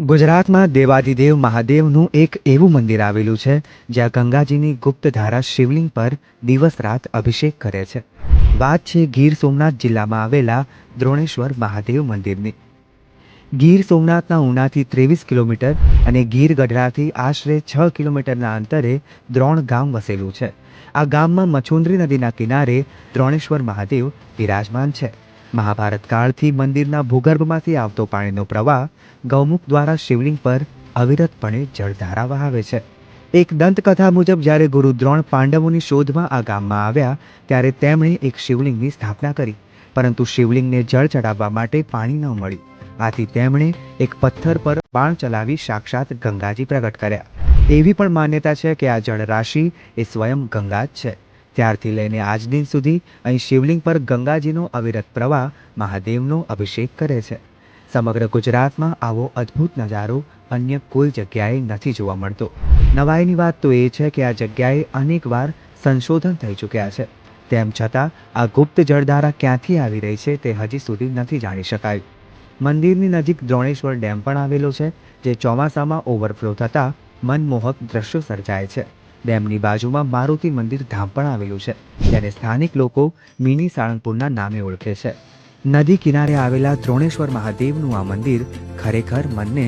ગુજરાતમાં દેવાદિદેવ મહાદેવનું એક એવું મંદિર આવેલું છે, જ્યાં ગંગાજીની ગુપ્ત ધારા શિવલિંગ પર દિવસ રાત અભિષેક કરે છે. વાત છે ગીર સોમનાથ જિલ્લામાં આવેલા દ્રોણેશ્વર મહાદેવ મંદિરની. ગીર સોમનાથના ઉનાથી ત્રેવીસ કિલોમીટર અને ગીર ગઢડાથી આશરે છ કિલોમીટરના અંતરે દ્રોણ ગામ વસેલું છે. આ ગામમાં મછુંદરી નદીના કિનારે દ્રોણેશ્વર મહાદેવ બિરાજમાન છે. મહાભારત કાળથી મંદિરના ભૂગર્ભમાંથી આવતો પાણીનો પ્રવાહ ગૌમુખ દ્વારા શિવલિંગ પર અવિરતપણે જળધારા વહાવે છે. એક દંતકથા મુજબ જ્યારે ગુરુ દ્રોણ પાંડવોની શોધમાં આ ગામમાં આવ્યા, ત્યારે તેમણે એક શિવલિંગની સ્થાપના કરી, પરંતુ શિવલિંગને જળ ચડાવવા માટે પાણી ન મળ્યું. આથી તેમણે એક પથ્થર પર બાણ ચલાવી સાક્ષાત ગંગાજી પ્રગટ કર્યા. એવી પણ માન્યતા છે કે આ જળરાશિ એ સ્વયં ગંગા જ છે. ત્યારથી લઈને આજ દિન સુધી અહીં શિવલિંગ પર ગંગાજીનો અવિરત પ્રવાહ મહાદેવનો અભિષેક કરે છે. સમગ્ર ગુજરાતમાં આવો અદ્ભુત નજારો અન્ય કોઈ જગ્યાએ નથી જોવા મળતો. નવાઈની વાત તો એ છે કે આ જગ્યાએ અનેકવાર સંશોધન થઈ ચૂક્યા છે. તેમ છતાં આ ગુપ્ત જળધારા ક્યાંથી આવી રહી છે તે હજી સુધી નથી જાણી શકાયું. મંદિરની નજીક દ્રોણેશ્વર ડેમ પણ આવેલો છે, જે ચોમાસામાં ઓવરફ્લો થતાં મનમોહક દ્રશ્યો સર્જાય છે. ડેમની બાજુમાં મારુતિ મંદિર ધામ પણ આવેલું છે, જેને સ્થાનિક લોકો મિની સાળંગપુરના નામે ઓળખે છે. નદી કિનારે આવેલા દ્રોણેશ્વર મહાદેવનું આ મંદિર ખરેખર મનને